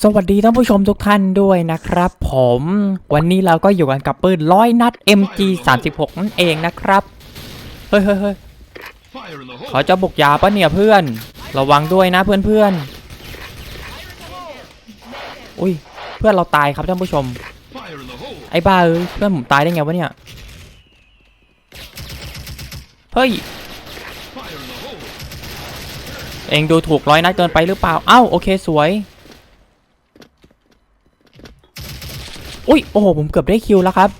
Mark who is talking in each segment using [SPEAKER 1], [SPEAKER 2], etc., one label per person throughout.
[SPEAKER 1] สวัสดีท่านผู้ชมทุกท่านด้วยนะครับผมวันนี้เราก็อยู่กันกับปืนร้อยนัด MG 36นั่นเองนะครับ เฮ้ยเฮ้ยเฮ้ยเขาจะบุกยาปะเนี่ยเพื่อน ระวังด้วยนะเพื่อนเพื่อนอุ้ยเพื่อนเราตายครับท่านผู้ชม ไอ้บ้าเอ้ยเพื่อนผมตายได้ไงวะเนี่ยเฮ้ยเองดูถูกร้อยนัดเกินไปหรือเปล่าเอ้าโอเคสวย อุ้ยโอ้โหผมเกือบได้คิวแล้วครับ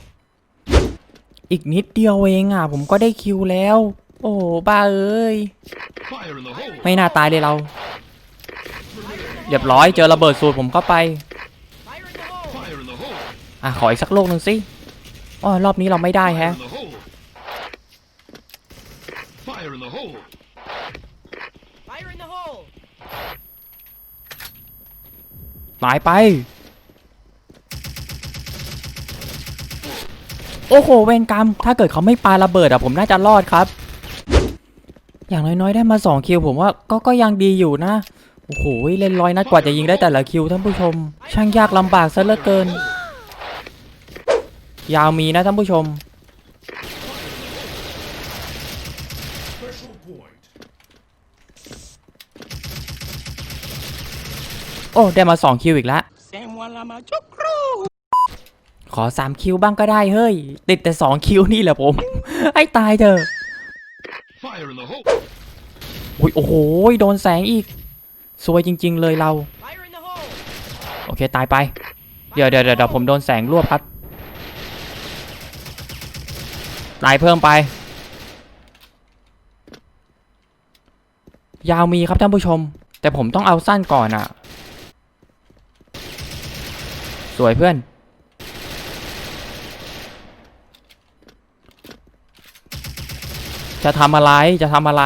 [SPEAKER 1] อีกนิดเดียวเองอะ ผมก็ได้คิวแล้ว โอ้บ้าเอ้ย ไม่น่าตายเลยเรา เรียบร้อยเจอระเบิดสูตรผมเข้าไป อะ ขออีกสักลูกหนึ่งสิอ๋อรอบนี้เราไม่ได้แฮะตายไป โอ้โหเวรกรรม ถ้าเกิดเขาไม่ปาระเบิดอะผมน่าจะรอดครับ อย่างน้อยๆได้มา2คิวผมว่าก็ก็ยังดีอยู่นะ โอ้โหเล่นร้อยนัดกว่าจะยิงได้แต่ละคิวท่านผู้ชม ช่างยากลำบากซะเหลือเกิน ยาวมีนะท่านผู้ชม โอ้ได้มา2คิวอีกแล้ว ขอ 3 คิวบ้างก็ได้เฮ้ย ติดแต่ 2 คิวนี่แหละผม ให้ตายเถอะ
[SPEAKER 2] Fire in the hole!
[SPEAKER 1] อุ๊ยโอ้โหโดนแสงอีก สวยจริง ๆ เลยเรา
[SPEAKER 3] Fire in the hole!
[SPEAKER 1] โอเค ตายไป เดี๋ยวเดี๋ยวเดี๋ยวผมโดนแสงรวบครับ ตายเพิ่มไป ยาวมีครับท่านผู้ชม แต่ผมต้องเอาสั้นก่อนอะ สวยเพื่อน จะทำอะไรจะทำอะไร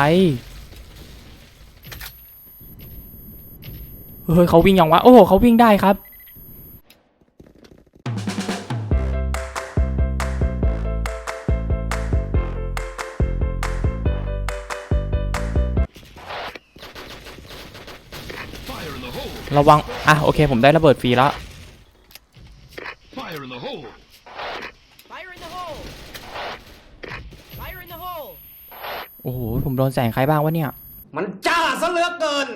[SPEAKER 1] เฮ้ยเขาวิ่งยังวะ โอ้โหเขาวิ่งได้ครับ ระวัง อะ โอเค ผมได้ระเบิดฟรีแล้ว
[SPEAKER 2] Fire in the hole!
[SPEAKER 3] Fire in the hole! Fire in the hole!
[SPEAKER 1] โอ้โห ผมโด นแสงใครบ้างวะเนี่ย
[SPEAKER 4] มันจ้าซะเหลือเกิน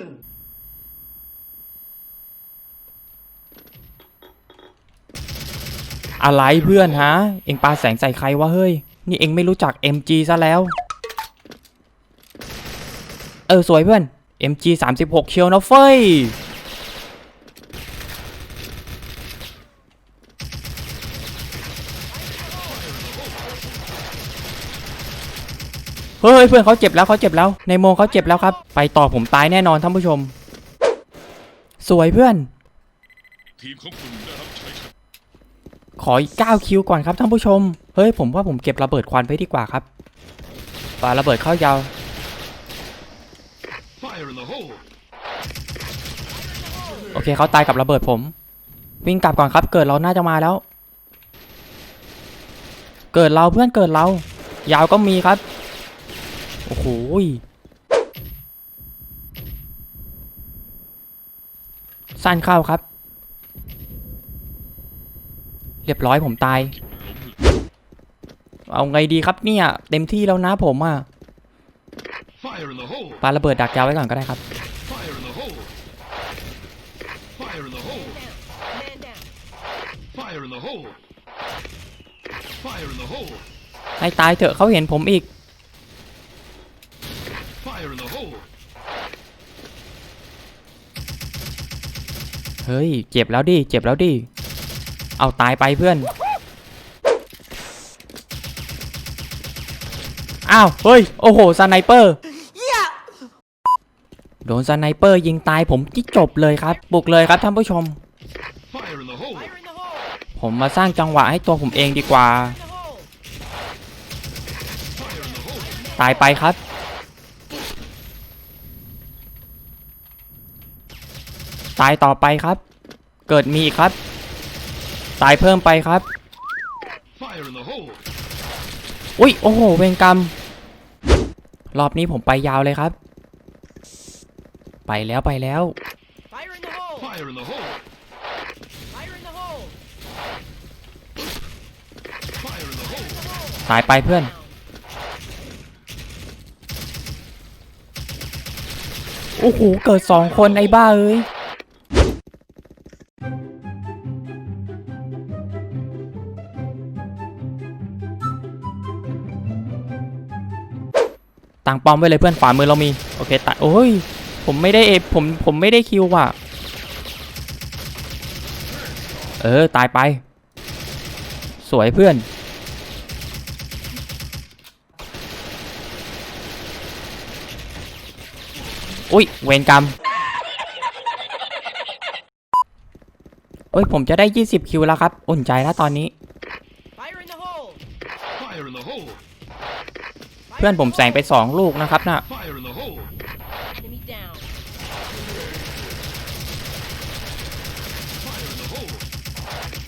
[SPEAKER 1] อะไรเพื่อนฮะ เอ็งปาแสงใส่ใครวะเฮ้ย นี่เอ็งไม่รู้จัก MG ซะแล้ว เออ สวยเพื่อน MG 36เชียวนะเฟ้ย เฮ้ยเพื่อนเขาเจ็บแล้วเขาเจ็บแล้ว ในโมงเขาเจ็บแล้วครับ ไปต่อผมตายแน่นอนท่านผู้ชม สวยเพื่อน
[SPEAKER 2] ทีมของคุณได้รับชัยชนะ
[SPEAKER 1] ขออีก9คิวก่อนครับท่านผู้ชม เฮ้ยผมว่าผมเก็บระเบิดควันไว้ดีกว่าครับปาระเบิดเข้ายาว
[SPEAKER 2] Fire in the hole!
[SPEAKER 1] โอเคเขาตายกับระเบิดผม วิ่งกลับก่อนครับ เกิดเราน่าจะมาแล้ว เกิดเราเพื่อนเกิดเรา ยาวก็มีครับ โอ้โหสั้นเข้าครับ เรียบร้อยผมตาย เอาไงดีครับเนี่ย เต็มที่แล้วนะผมอะปาระเบิดดักยาวไว้ก่อนก็ได้ครับ ให้ตายเถอะเขาเห็นผมอีก
[SPEAKER 2] Fire in the hole!
[SPEAKER 1] เฮ้ย เจ็บแล้วดิ เจ็บแล้วดิ เอาตายไปเพื่อน อ้าว เฮ้ย โอ้โห สไนเปอร์ โดนสไนเปอร์ยิงตายผมที่จบเลยครับ บุกเลยครับท่านผู้ชม
[SPEAKER 2] Fire in the hole!
[SPEAKER 3] Fire in the hole!
[SPEAKER 1] ผมมาสร้างจังหวะให้ตัวผมเองดีกว่า
[SPEAKER 3] In the hole!
[SPEAKER 2] Fire in the hole!
[SPEAKER 1] ตายไปครับ ตายต่อไปครับ เกิดมีอีกครับ ตายเพิ่มไปครับ
[SPEAKER 2] Fire in the hole!
[SPEAKER 1] อุ้ย โอ้โห เวรกรรม รอบนี้ผมไปยาวเลยครับ ไปแล้วไปแล้ว
[SPEAKER 3] Fire in the hole!
[SPEAKER 2] Fire in the hole!
[SPEAKER 3] Fire in the hole!
[SPEAKER 2] Fire in the hole!
[SPEAKER 1] ตายไปเพื่อน โอ้โห เกิดสองคนไอ้บ้าเอ้ย ต่างปอมไว้เลยเพื่อนขวามือเรามีโอเคตัดโอ้ยผมไม่ได้เอผมผมไม่ได้คิวว่ะเออตายไป สวยเพื่อน อุ้ยเวรกรรมเฮ้ยผมจะได้ 20 คิวแล้วครับ อุ่นใจแล้วตอนนี้ เพื่อนผมแสงไป
[SPEAKER 3] hole!
[SPEAKER 1] 2ลูกนะครับน่ะ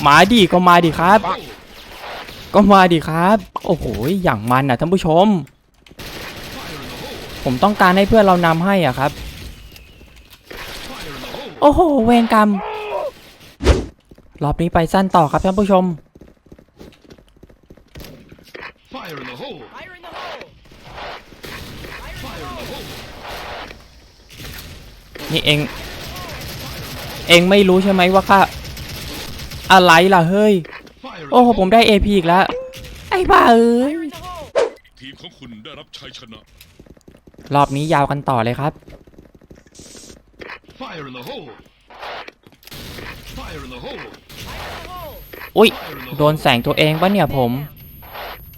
[SPEAKER 2] ห
[SPEAKER 1] มาดิก็มาดิครับ ก็มาดิครับ โอ้โห อย่างมันอะท่านผู้ชม ผมต้องการให้เพื่อนเรานำให้อะครับ โอ้โห เวรกรรม รอบนี้ไปสั้นต่อครับท่านผู้ชม
[SPEAKER 2] Fire in the hole!
[SPEAKER 3] Fire in the hole! Fire in
[SPEAKER 2] Fire
[SPEAKER 3] the
[SPEAKER 2] in the
[SPEAKER 3] hole!
[SPEAKER 2] hole!
[SPEAKER 1] นี่เอง เองไม่รู้ใช่ไหมว่าค่าอะไรล่ะเฮ้ย
[SPEAKER 2] Fire in
[SPEAKER 1] โอ้
[SPEAKER 2] the
[SPEAKER 1] โหผม
[SPEAKER 2] hole!
[SPEAKER 1] ได้ AP อีกแล้ว ไอ้บ้าเอ้ย
[SPEAKER 3] Fire in the hole!
[SPEAKER 2] ทีมของคุณได้รับชัยชนะ
[SPEAKER 1] รอบนี้ยาวกันต่อเลยครับ
[SPEAKER 2] Fire in the hole! Fire in the hole!
[SPEAKER 3] Fire in the hole!
[SPEAKER 1] อุ้ย
[SPEAKER 2] Fire in the
[SPEAKER 1] โดน
[SPEAKER 2] hole!
[SPEAKER 1] แสงตัวเองปะเนี่ยผม
[SPEAKER 3] Down.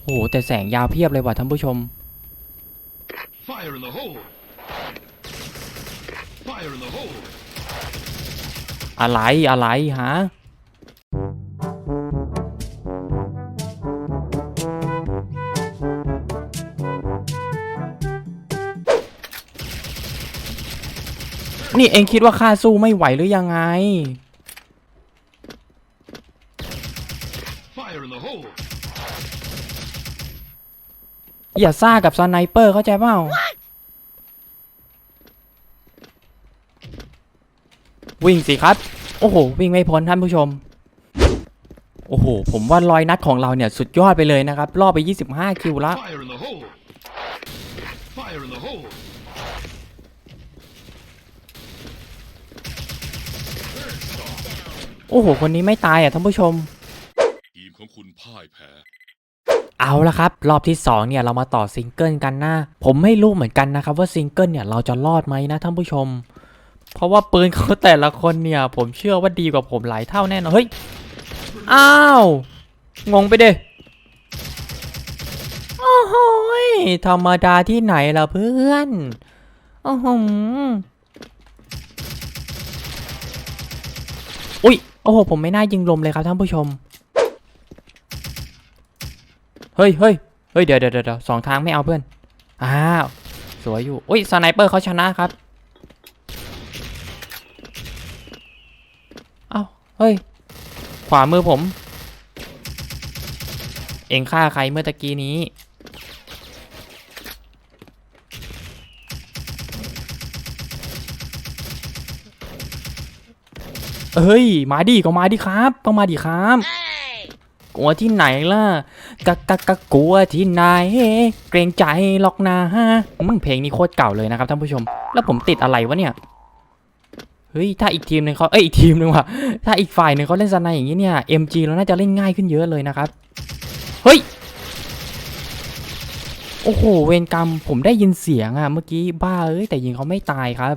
[SPEAKER 1] โอ้โห แต่แสงยาวเพียบเลยว่ะท่านผู้ชม
[SPEAKER 2] Fire in the hole! Fire in the hole!
[SPEAKER 1] อะไรอะไรฮะนี่เองคิดว่าข้าสู้ไม่ไหวหรือยังไง อย่าซ่ากับสไนเปอร์เข้าใจเปล่า วิ่งสิครับ โอ้โห วิ่งไม่พ้นท่านผู้ชม โอ้โห ผมว่ารอยนัดของเราเนี่ยสุดยอดไปเลยนะครับรอบไป 25 คิวละ
[SPEAKER 2] Fire in the hole! Fire in the hole!
[SPEAKER 1] โอ้โห คนนี้ไม่ตายอะท่านผู้ชม
[SPEAKER 2] ทีมของคุณพ่ายแพ้
[SPEAKER 1] เอาละครับ รอบที่2เนี่ยเรามาต่อซิงเกิลกันนะ ผมไม่รู้เหมือนกันนะครับว่าซิงเกิลเนี่ยเราจะรอดไหมนะท่านผู้ชม เพราะว่าปืนเขาแต่ละคนเนี่ย ผมเชื่อว่าดีกว่าผมหลายเท่าแน่นอนเฮ้ยอ้าวงงไปเด้โอ้โหยธรรมดาที่ไหนล่ะเพื่อนโอ้โหอุ้ยโอ้โหผมไม่น่ายิงลมเลยครับท่านผู้ชมเฮ้ยเฮ้ยเฮ้ยเดี๋ยวเดี๋ยวเดี๋ยวสองทางไม่เอาเพื่อนอ้าวสวยอยู่อุ้ยสไนเปอร์เขาชนะครับ เฮ้ย ขวามือผม เองฆ่าใครเมื่อตะกี้นี้เฮ้ย มาดิก็มาดิครับก็มาดิครับกลัวที่ไหนล่ะกะกะกะกลัวที่ไหน เกรงใจหรอกนะมึงเพลงนี้โคตรเก่าเลยนะครับท่านผู้ชม แล้วผมติดอะไรวะเนี่ย เฮ้ย ถ้าอีกทีมหนึ่งเขาเอ้ย อีกทีมหนึ่งว่ะ ถ้าอีกฝ่ายหนึ่งเขาเล่นสไนอย่างนี้เนี่ย MG เราน่าจะเล่นง่ายขึ้นเยอะเลยนะครับ เฮ้ย โอ้โห เวรกรรม ผมได้ยินเสียงอะเมื่อกี้บ้าเอ้ย แต่ยิงเขาไม่ตายครับ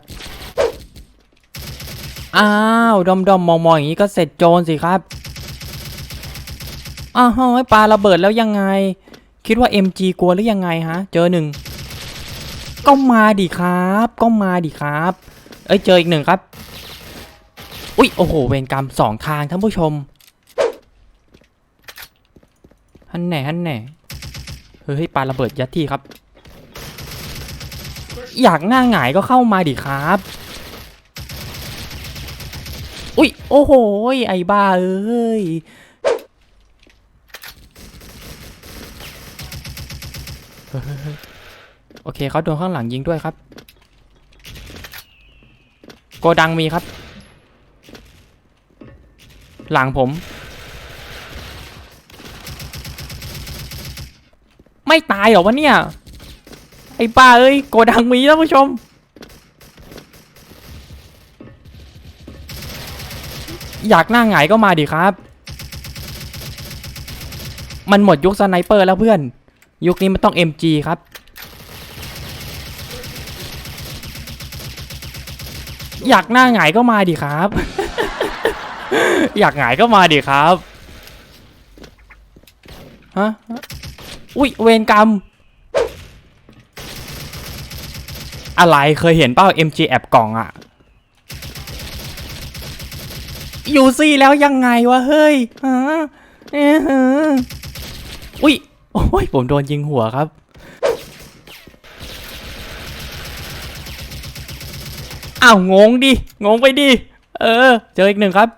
[SPEAKER 1] อ้าว ดอมดอมมองมองอย่างนี้ก็เสร็จโจรสิครับอ้าวเฮ้ยปาระเบิดแล้วยังไง คิดว่า MG กลัวหรือยังไงฮะ เจอหนึ่งก็มาดิครับ ก็มาดิครับ เอ้ยเจออีกหนึ่งครับ อุ๊ยโอ้โหเวรกรรมสองทางท่านผู้ชมฮันแหน่ฮันแหน่เฮ้ยปาระเบิดยัดที่ครับ อยากหน้าหงายก็เข้ามาดิครับอุ๊ยโอ้โหไอ้บ้าเอ้ยโอเคเขาโดนข้างหลังยิงด้วยครับ โกดังมีครับ หลังผม ไม่ตายเหรอวะเนี่ย ไอ้ป้าเอ้ยโกดังมีท่านผู้ชม อยากหน้าหงายก็มาดิครับ มันหมดยุคสไนเปอร์แล้วเพื่อน ยุคนี้มันต้อง MG ครับ อยากหน้าหงายก็มาดิครับ อยากหงายก็มาดิครับฮะอุ้ยเวรกรรม อะไรเคยเห็นเป้า MG แอบกล่องอะยูซี่แล้วยังไงวะเฮ้ยฮะเอะฮะอุ้ยโอ้ยผมโดนยิงหัวครับ อ้าวงงดิงงไปดิเออ เจออีกหนึ่งครับ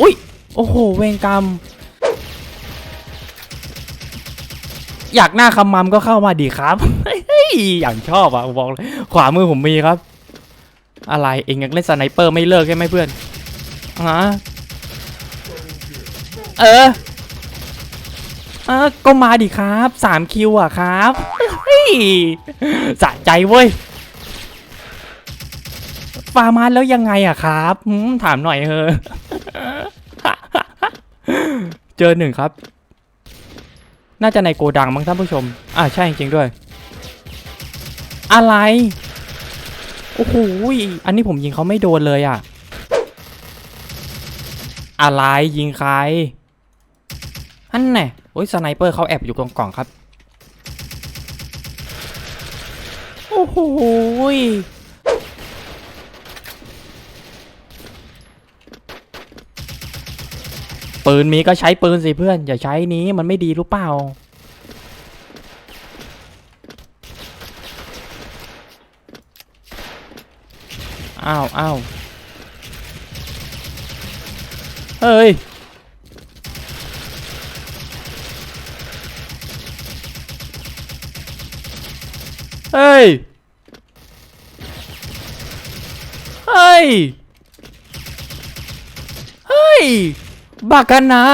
[SPEAKER 1] อุ้ยโอ้โหเวรกรรม อยากหน้าคำมัมก็เข้ามาดีครับเฮ้ยอย่างชอบอะบอกเลยขวามือผมมีครับ อะไรเองยังเล่นสไนเปอร์ไม่เลิกใช่ไหมเพื่อนฮะเออเออก็มาดิครับสามคิวอะครับเฮ้ยสะใจเว้ยาร์มาแล้วยังไงอะครับถามหน่อยเถอะเจอหนึ่งครับ น่าจะในโกดังมั้งท่านผู้ชม อ่าใช่จริงด้วย อะไร โอ้โหอันนี้ผมยิงเขาไม่โดนเลยอะอะไรยิงใครอันแน่โอ้ยสไนเปอร์เขาแอบอยู่ตรงกล่องครับ โอ้โห ปืนมีก็ใช้ปืนสิเพื่อน อย่าใช้นี้มันไม่ดีรู้เปล่า อ้าวอ้าวเฮ้ย เฮ้ย เฮ้ย เฮ้ย บ้ากันนะ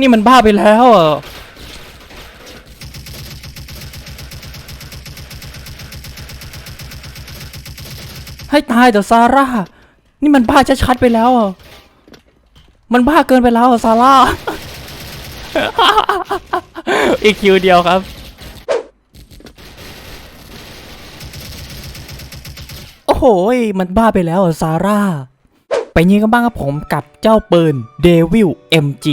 [SPEAKER 1] นี่มันบ้าไปแล้วอะให้ตายแต่ซาร่า นี่มันบ้าชัดๆไปแล้วอะมันบ้าเกินไปแล้วซาร่า อีกคิวเดียวครับ โอ้โห มันบ้าไปแล้วซาร่า ไปยิงกันบ้างครับผมกับ เจ้าปืน Devil MG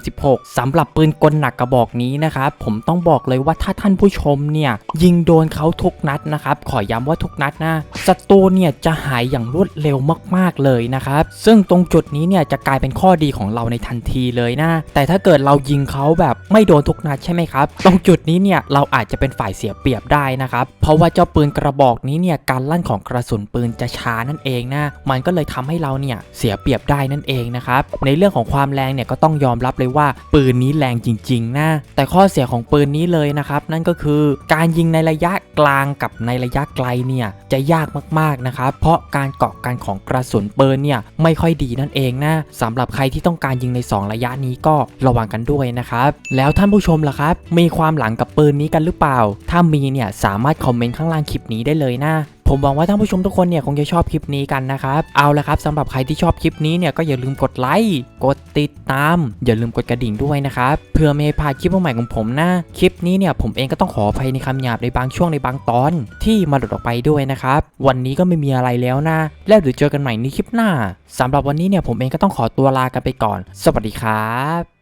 [SPEAKER 1] 36สำหรับปืนกลหนักกระบอกนี้นะครับผมต้องบอกเลยว่าถ้าท่านผู้ชมเนี่ย ยิงโดนเขาทุกนัดนะครับขอย้ำว่าทุกนัดนะศัตรูเนี่ยจะหายอย่างรวดเร็วมากๆเลยนะครับ ซึ่งตรงจุดนี้เนี่ยจะกลายเป็นข้อดีของเราในทันทีเลยนะ แต่ถ้าเกิดเรายิงเขาแบบไม่โดนทุกนัดใช่ไหมครับ ตรงจุดนี้เนี่ยเราอาจจะเป็นฝ่ายเสียเปรียบได้นะครับ เพราะว่าเจ้าปืนกระบอกนี้เนี่ยการลั่นของกระสุนปืนจะช้านั่นเองนะมันก็เลยทำให้เราเนี่ยเสียเปรียบได้นั่นเองนะครับ ในเรื่องของความแรงเนี่ยก็ต้องยอมรับเลยว่าปืนนี้แรงจริงๆนะแต่ข้อเสียของปืนนี้เลยนะครับ นั่นก็คือการยิงในระยะกลางกับในระยะไกลเนี่ยจะยากมากๆนะครับ เพราะการเกาะกันของกระสุนปืนเนี่ยไม่ค่อยดีนั่นเองนะสำหรับใครที่ต้องการยิงใน 2 ระยะนี้ก็ระวังกันด้วยนะครับ แล้วท่านผู้ชมล่ะครับ มีความหลังกับปืนนี้กันหรือเปล่า ถ้ามีเนี่ยสามารถคอมเมนต์ข้างล่างคลิปนี้ได้เลยนะ ผมหวังว่าท่านผู้ชมทุกคนเนี่ยคงจะชอบคลิปนี้กันนะครับ เอาละครับสำหรับใครที่ชอบคลิปนี้เนี่ยก็อย่าลืมกดไลค์ กดติดตาม อย่าลืมกดกระดิ่งด้วยนะครับ เพื่อไม่ให้พลาดคลิปใหม่ของผมนะ คลิปนี้เนี่ยผมเองก็ต้องขออภัยในคำหยาบในบางช่วงในบางตอนที่มาหลุดออกไปด้วยนะครับ วันนี้ก็ไม่มีอะไรแล้วนะ แล้วเดี๋ยวเจอกันใหม่ในคลิปหน้าสำหรับวันนี้เนี่ยผมเองก็ต้องขอตัวลากันไปก่อน สวัสดีครับ